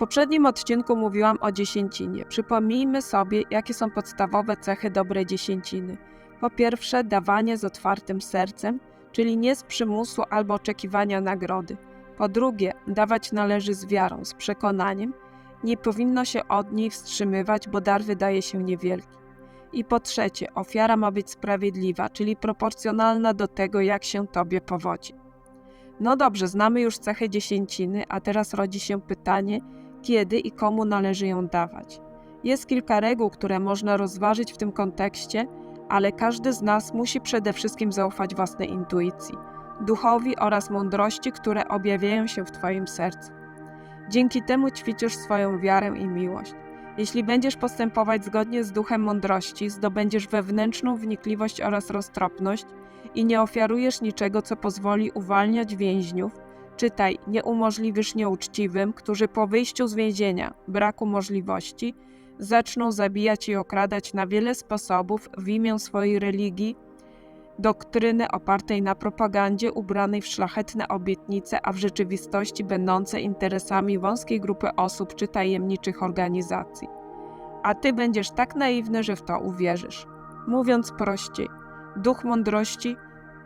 poprzednim odcinku mówiłam o dziesięcinie. Przypomnijmy sobie, jakie są podstawowe cechy dobrej dziesięciny. Po pierwsze, dawanie z otwartym sercem, czyli nie z przymusu albo oczekiwania nagrody. Po drugie, dawać należy z wiarą, z przekonaniem. Nie powinno się od niej wstrzymywać, bo dar wydaje się niewielki. I po trzecie, ofiara ma być sprawiedliwa, czyli proporcjonalna do tego, jak się tobie powodzi. No dobrze, znamy już cechy dziesięciny, a teraz rodzi się pytanie, kiedy i komu należy ją dawać. Jest kilka reguł, które można rozważyć w tym kontekście, ale każdy z nas musi przede wszystkim zaufać własnej intuicji, duchowi oraz mądrości, które objawiają się w Twoim sercu. Dzięki temu ćwiczysz swoją wiarę i miłość. Jeśli będziesz postępować zgodnie z duchem mądrości, zdobędziesz wewnętrzną wnikliwość oraz roztropność i nie ofiarujesz niczego, co pozwoli uwalniać więźniów. Czytaj, nie umożliwisz nieuczciwym, którzy po wyjściu z więzienia, braku możliwości, zaczną zabijać i okradać na wiele sposobów w imię swojej religii, doktryny opartej na propagandzie ubranej w szlachetne obietnice, a w rzeczywistości będące interesami wąskiej grupy osób czy tajemniczych organizacji. A ty będziesz tak naiwny, że w to uwierzysz. Mówiąc prościej, duch mądrości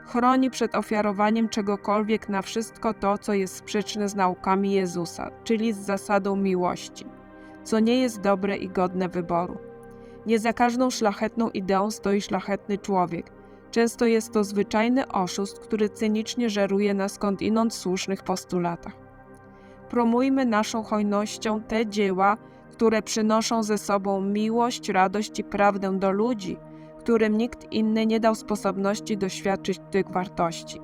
chroni przed ofiarowaniem czegokolwiek na wszystko to, co jest sprzeczne z naukami Jezusa, czyli z zasadą miłości, co nie jest dobre i godne wyboru. Nie za każdą szlachetną ideą stoi szlachetny człowiek. Często jest to zwyczajny oszust, który cynicznie żeruje na skądinąd słusznych postulatach. Promujmy naszą hojnością te dzieła, które przynoszą ze sobą miłość, radość i prawdę do ludzi, którym nikt inny nie dał sposobności doświadczyć tych wartości.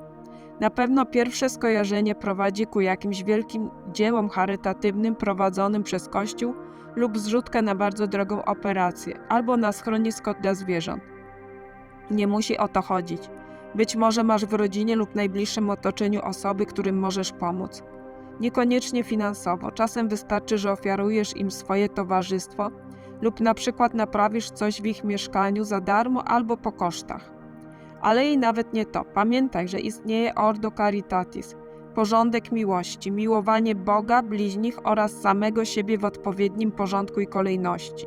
Na pewno pierwsze skojarzenie prowadzi ku jakimś wielkim dziełom charytatywnym prowadzonym przez Kościół lub zrzutkę na bardzo drogą operację, albo na schronisko dla zwierząt. Nie musi o to chodzić. Być może masz w rodzinie lub najbliższym otoczeniu osoby, którym możesz pomóc. Niekoniecznie finansowo, czasem wystarczy, że ofiarujesz im swoje towarzystwo lub na przykład naprawisz coś w ich mieszkaniu za darmo albo po kosztach. Ale i nawet nie to. Pamiętaj, że istnieje Ordo Caritatis, porządek miłości, miłowanie Boga, bliźnich oraz samego siebie w odpowiednim porządku i kolejności.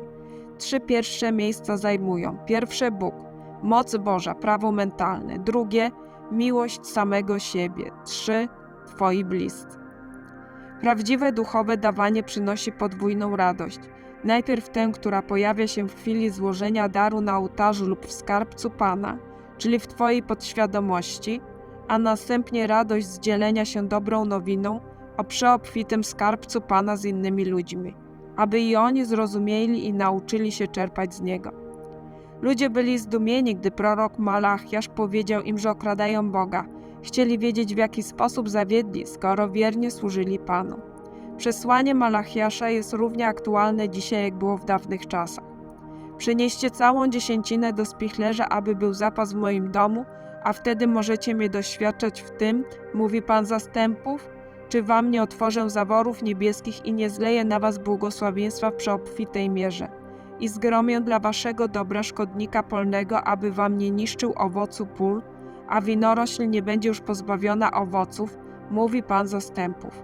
Trzy pierwsze miejsca zajmują: pierwsze Bóg, moc Boża, prawo mentalne, drugie miłość samego siebie, trzy Twoi bliscy. Prawdziwe duchowe dawanie przynosi podwójną radość. Najpierw tę, która pojawia się w chwili złożenia daru na ołtarzu lub w skarbcu Pana, czyli w Twojej podświadomości, a następnie radość z dzielenia się dobrą nowiną o przeobfitym skarbcu Pana z innymi ludźmi, aby i oni zrozumieli i nauczyli się czerpać z niego. Ludzie byli zdumieni, gdy prorok Malachiasz powiedział im, że okradają Boga. Chcieli wiedzieć, w jaki sposób zawiedli, skoro wiernie służyli Panu. Przesłanie Malachiasza jest równie aktualne dzisiaj, jak było w dawnych czasach. Przynieście całą dziesięcinę do spichlerza, aby był zapas w moim domu, a wtedy możecie mnie doświadczać w tym, mówi Pan zastępów, czy wam nie otworzę zaworów niebieskich i nie zleję na was błogosławieństwa w przeobfitej mierze. I zgromię dla waszego dobra szkodnika polnego, aby wam nie niszczył owocu pól, a winorośl nie będzie już pozbawiona owoców, mówi Pan zastępów.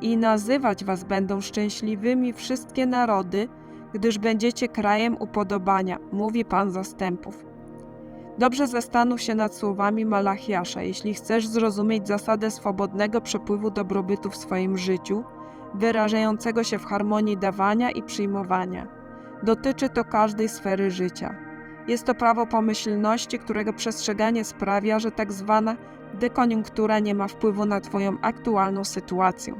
I nazywać was będą szczęśliwymi wszystkie narody, gdyż będziecie krajem upodobania, mówi Pan zastępów. Dobrze zastanów się nad słowami Malachiasza, jeśli chcesz zrozumieć zasadę swobodnego przepływu dobrobytu w swoim życiu, wyrażającego się w harmonii dawania i przyjmowania. Dotyczy to każdej sfery życia. Jest to prawo pomyślności, którego przestrzeganie sprawia, że tak zwana dekoniunktura nie ma wpływu na Twoją aktualną sytuację.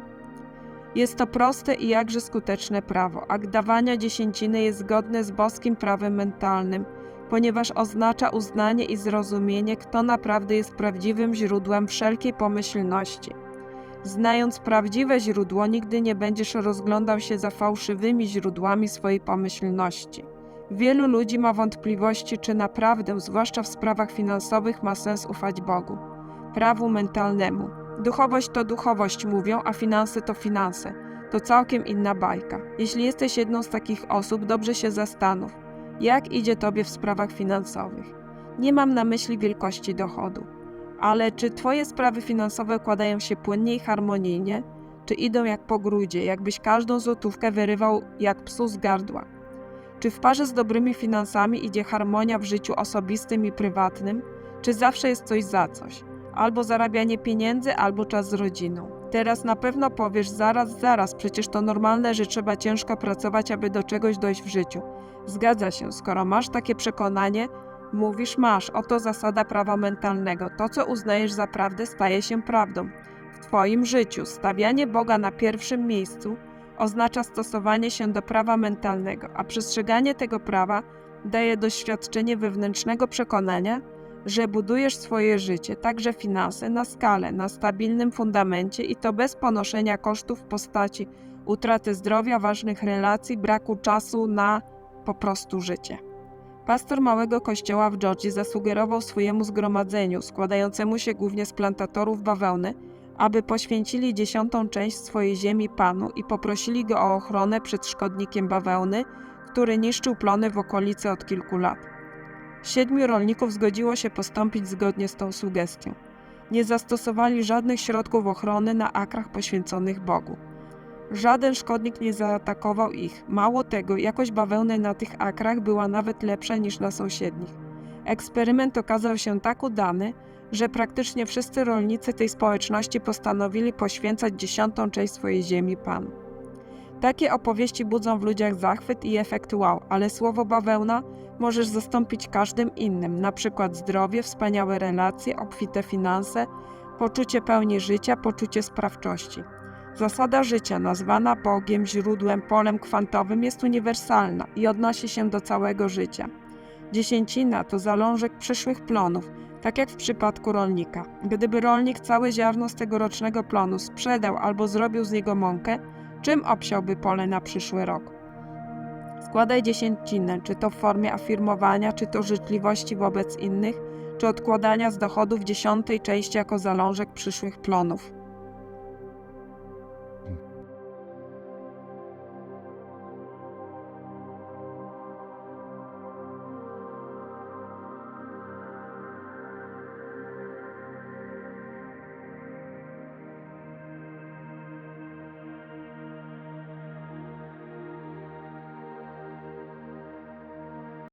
Jest to proste i jakże skuteczne prawo. Akt dawania dziesięciny jest zgodne z boskim prawem mentalnym, ponieważ oznacza uznanie i zrozumienie, kto naprawdę jest prawdziwym źródłem wszelkiej pomyślności. Znając prawdziwe źródło, nigdy nie będziesz rozglądał się za fałszywymi źródłami swojej pomyślności. Wielu ludzi ma wątpliwości, czy naprawdę, zwłaszcza w sprawach finansowych, ma sens ufać Bogu, prawu mentalnemu. Duchowość to duchowość, mówią, a finanse to finanse. To całkiem inna bajka. Jeśli jesteś jedną z takich osób, dobrze się zastanów, jak idzie tobie w sprawach finansowych. Nie mam na myśli wielkości dochodu, ale czy twoje sprawy finansowe układają się płynnie i harmonijnie? czy idą jak po grudzie, jakbyś każdą złotówkę wyrywał jak psu z gardła? Czy w parze z dobrymi finansami idzie harmonia w życiu osobistym i prywatnym, czy zawsze jest coś za coś? Albo zarabianie pieniędzy, albo czas z rodziną. Teraz na pewno powiesz zaraz, zaraz, przecież to normalne, że trzeba ciężko pracować, aby do czegoś dojść w życiu. Zgadza się, skoro masz takie przekonanie, mówisz masz, oto zasada prawa mentalnego. To, co uznajesz za prawdę, staje się prawdą. W Twoim życiu stawianie Boga na pierwszym miejscu oznacza stosowanie się do prawa mentalnego, a przestrzeganie tego prawa daje doświadczenie wewnętrznego przekonania, że budujesz swoje życie, także finanse, na skalę, na stabilnym fundamencie i to bez ponoszenia kosztów w postaci utraty zdrowia, ważnych relacji, braku czasu na po prostu życie. Pastor małego kościoła w Georgii zasugerował swojemu zgromadzeniu, składającemu się głównie z plantatorów bawełny, aby poświęcili dziesiątą część swojej ziemi Panu i poprosili go o ochronę przed szkodnikiem bawełny, który niszczył plony w okolicy od kilku lat. Siedmiu rolników zgodziło się postąpić zgodnie z tą sugestią. Nie zastosowali żadnych środków ochrony na akrach poświęconych Bogu. Żaden szkodnik nie zaatakował ich. Mało tego, jakość bawełny na tych akrach była nawet lepsza niż na sąsiednich. Eksperyment okazał się tak udany, że praktycznie wszyscy rolnicy tej społeczności postanowili poświęcać dziesiątą część swojej ziemi Panu. Takie opowieści budzą w ludziach zachwyt i efekt wow, ale słowo bawełna możesz zastąpić każdym innym, na przykład zdrowie, wspaniałe relacje, obfite finanse, poczucie pełni życia, poczucie sprawczości. Zasada życia, nazwana Bogiem, źródłem, polem kwantowym, jest uniwersalna i odnosi się do całego życia. Dziesięcina to zalążek przyszłych plonów, tak jak w przypadku rolnika. Gdyby rolnik całe ziarno z tegorocznego plonu sprzedał albo zrobił z niego mąkę, czym obsiałby pole na przyszły rok? Składaj dziesięcinę, czy to w formie afirmowania, czy to życzliwości wobec innych, czy odkładania z dochodów dziesiątej części jako zalążek przyszłych plonów.